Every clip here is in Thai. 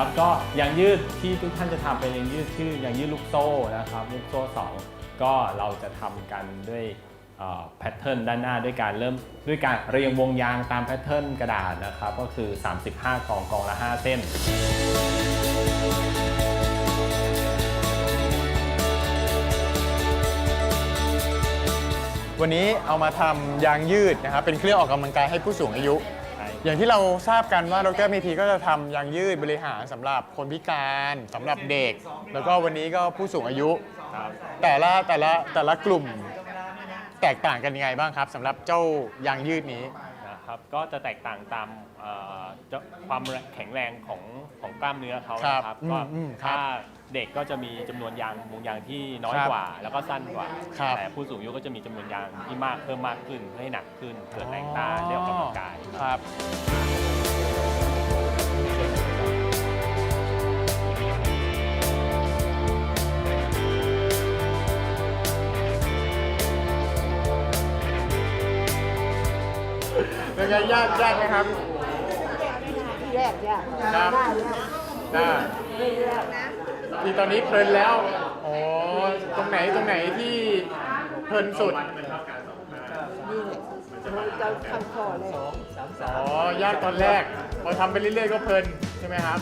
ครับ ก็ยางยืดที่ทุกท่านจะทำเป็นยางยืดชื่อยางยืดลูกโซ่นะครับ ลูกโซ่สองก็เราจะทำกันด้วยแพทเทิร์นด้านหน้าด้วยการเริ่มด้วยการเรียงวงยางตามแพทเทิร์นกระดาษนะครับ ก็คือ 35กองกองละ 5 เส้นวันนี้เอามาทำยางยืดนะครับเป็นเครื่องออกกำลังกายให้ผู้สูงอายุ อย่างที่เราทราบกันว่าดรเมธีก็จะทำยางยืดบริหารสำหรับคนพิการสำหรับเด็ก แล้วก็วันนี้ก็ผู้สูงอายุ ครับแต่ละแต่ละแต่ละกลุ่มแตกต่างกันยังไงบ้างครับสำหรับเจ้ายางยืดนี้ ครับก็จะแตกต่างตามเอ่อเจ้าความแข็งแรงของของกล้ามเนื้อเขาครับนะครับอืมก็อืมครับถ้าเด็กก็จะมีจำนวนยางวงยางที่น้อยครับกว่า แล้วก็สั้นกว่า ครับ แต่ผู้สูงอายุก็จะมีจำนวนยางที่มากเพิ่มมากขึ้นเพื่อให้หนักขึ้นเกิดแรงต้านได้ออกกำลังกาย ครับ เป็นไงยากยากไหมครับแยกแยกครับได้แล้วได้ไม่แยกที่ตอนนี้เพลินแล้ว อ๋อ ตรงไหนตรงไหนที่เพลินสุด นี่แหละมันจะทำคอเลยอ๋อ ยากตอนแรก พอทำไปเรื่อยๆก็เพลินใช่ไหมครับ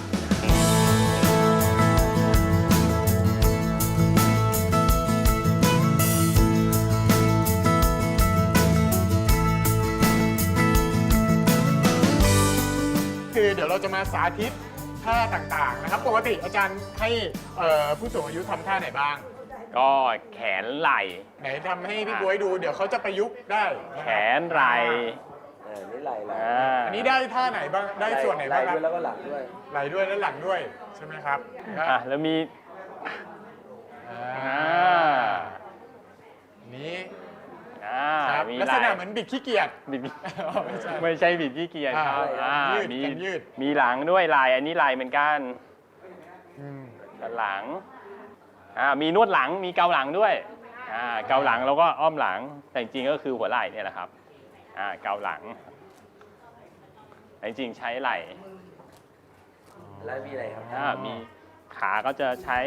ยวเราจะมาสาธิตท่าต่างๆนะครับ ปกติอาจารย์ให้เอ่อผู้สูงอายุทำท่าไหนบ้าง ก็แขนไหล่ ไหนทำให้พี่บวยดู เดี๋ยวเขาจะประยุกต์ได้นะแขครับนไหล่เออนี่ไหลไหลอ่าอันนี้ได้ท่าไหนบ้าง ได้ส่วนไหนบ้างคด้รับวยแล้วก็หลังด้วย ไหลด้วยและหลังด้วยใช่ไหมครับ อะแล้วมี อ่า อ่า นี้ อ่า ครับ มีลักไหษล่ณะเหมือนบิดขี้เกียจ บิดอ๋อไม่ใช่ไม่ใช่บิดที่เกียร์ครับอ่าอ่ายืดมีกันยืด มีหลังด้วยลาย อันนี้ลายเหมือนกันอืมด้านหลังอ่ามีนวดหลังมีเกาหลังด้วยอ่าเกาหลังแล้วก็อ้อมหลังแต่จริงๆก็คือหัวไหล่เนี่ยแหละครับอ่าเกาหลังแต่จริงๆใช้ไหล่ แล้วมีอะไรครับอ่ามีขาก็จะใช้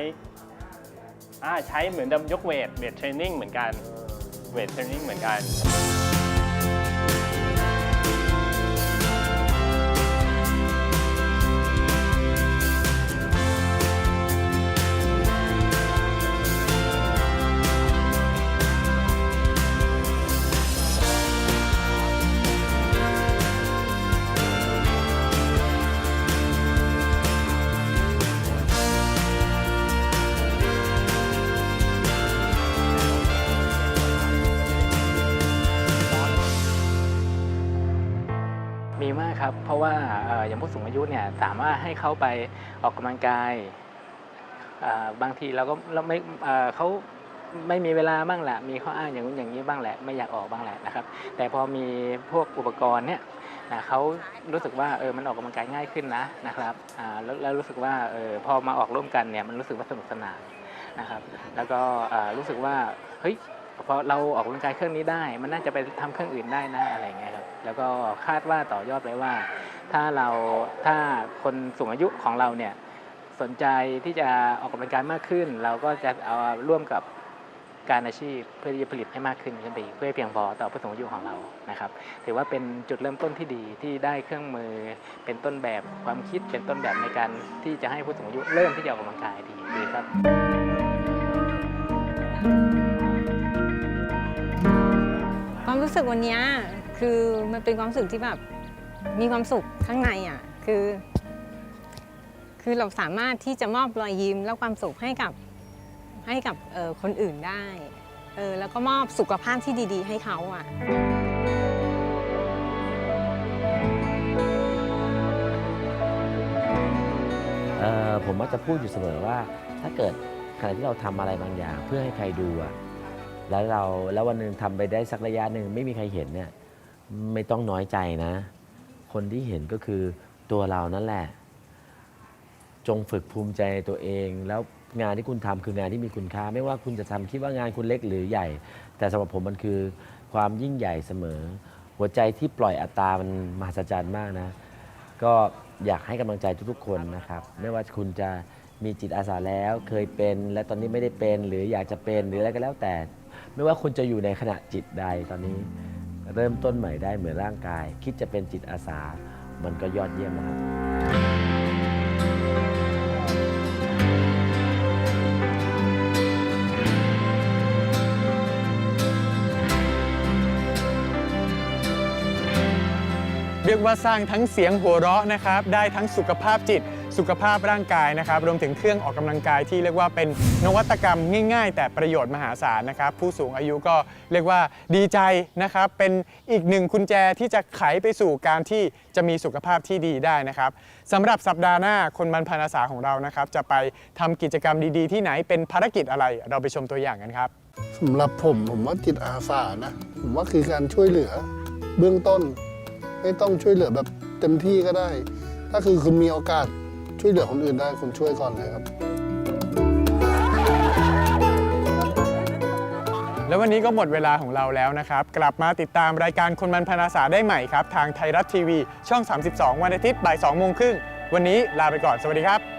อ่าใช้เหมือนยกเวทเวทเทรนนิ่งเหมือนกัน เวทเทรนนิ่งเหมือนกัน มีมากครับ เพราะว่าอย่างผู้สูงอายุเนี่ยสามารถให้เขาไปออกกำลังกายบางทีเราก็เราไม่เอ่อเขาไม่มีเวลาบ้างแหละมีข้ออ้างอย่างนู้นอย่างนี้บ้างแหละไม่อยากออกบ้างแหละนะครับ แต่พอมีพวกอุปกรณ์เนี่ยนะเขารู้สึกว่าเออมันออกกำลังกายง่ายขึ้นนะนะครับอ่าแล้วแล้วรู้สึกว่าเออพอมาออกร่วมกันเนี่ยมันรู้สึกว่าสนุกสนานนะครับ แล้วก็อ่ารู้สึกว่าเฮ้ย พอเราออกกำลังกายเครื่องนี้ได้ มันน่าจะไปทำเครื่องอื่นได้นะอะไรเงี้ยครับแล้วก็คาดว่าต่อยอดไปว่า ถ้าเราถ้าคนสูงอายุของเราเนี่ยสนใจที่จะออกกำลังกายมากขึ้น เราก็จะเอาร่วมกับการอาชีพเพื่อที่จะผลิตให้มากขึ้นขึ้นไปเพื่อให้เพียงพอต่อผู้สูงอายุของเรานะครับถือว่าเป็นจุดเริ่มต้นที่ดีที่ได้เครื่องมือเป็นต้นแบบความคิดเป็นต้นแบบในการที่จะให้ผู้สูงอายุเริ่มที่จะออกกำลังกายดีดีครับ รู้สึกวันนี้คือมันเป็นความรู้สึกที่แบบมีความสุขข้างในอะคือ คือเราสามารถที่จะมอบรอยยิ้มและความสุขให้กับให้กับคนอื่นได้เออแล้วก็มอบสุขภาพที่ดี ๆ ให้เขาอะเอ่อผมมักจะพูดอยู่เสมอว่า ถ้าเกิดขณะที่เราทำอะไรบางอย่าง เพื่อให้ใครดูอะ แล้วเราแล้ววันหนึ่งทำไปได้สักระยะหนึ่งไม่มีใครเห็นเนี่ยไม่ต้องน้อยใจนะ คนที่เห็นก็คือตัวเรานั่นแหละ จงฝึกภูมิใจในตัวเอง แล้วงานที่คุณทำคืองานที่มีคุณค่า ไม่ว่าคุณจะทำคิดว่างานคุณเล็กหรือใหญ่ แต่สำหรับผมมันคือความยิ่งใหญ่เสมอ หัวใจที่ปล่อยอัตรามันมหัศจรรย์มากนะ ก็อยากให้กำลังใจทุกๆคนนะครับ ไม่ว่าคุณจะมีจิตอาสาแล้วเคยเป็น และตอนนี้ไม่ได้เป็น หรืออยากจะเป็นหรืออะไรก็แล้วแต่ ไม่ว่าคุณจะอยู่ในขณะจิตใดตอนนี้ เริ่มต้นใหม่ได้เหมือนร่างกาย คิดจะเป็นจิตอาสา มันก็ยอดเยี่ยมแล้วครับเรียกว่าสร้างทั้งเสียงหัวเราะนะครับ ได้ทั้งสุขภาพจิต สุขภาพร่างกายนะครับรวมถึงเครื่องออกกำลังกายที่เรียกว่าเป็นนวัตกรรมง่าย ๆ แต่ประโยชน์มหาศาลนะครับ ผู้สูงอายุก็เรียกว่าดีใจนะครับ เป็นอีกหนึ่งกุญแจที่จะไขไปสู่การที่จะมีสุขภาพที่ดีได้นะครับสำหรับสัปดาห์หน้าคนบรรพนาสาของเรานะครับ จะไปทำกิจกรรมดีๆ ที่ไหนเป็นภารกิจอะไร เราไปชมตัวอย่างกันครับสำหรับผมผมว่าจิตอาสานะผมว่าคือการช่วยเหลือเบื้องต้น ไม่ต้องช่วยเหลือแบบเต็มที่ก็ได้ ถ้าคือคุณมีโอกาส ช่วยเหลือคนอื่นได้คุณช่วยก่อนเลยครับ แล้ววันนี้ก็หมดเวลาของเราแล้วนะครับ กลับมาติดตามรายการคนมันพนาสาได้ใหม่ครับ ทางไทยรัฐทีวี ช่อง 32 วันอาทิตย์บ่าย2โมงครึ่งวันนี้ลาไปก่อนสวัสดีครับ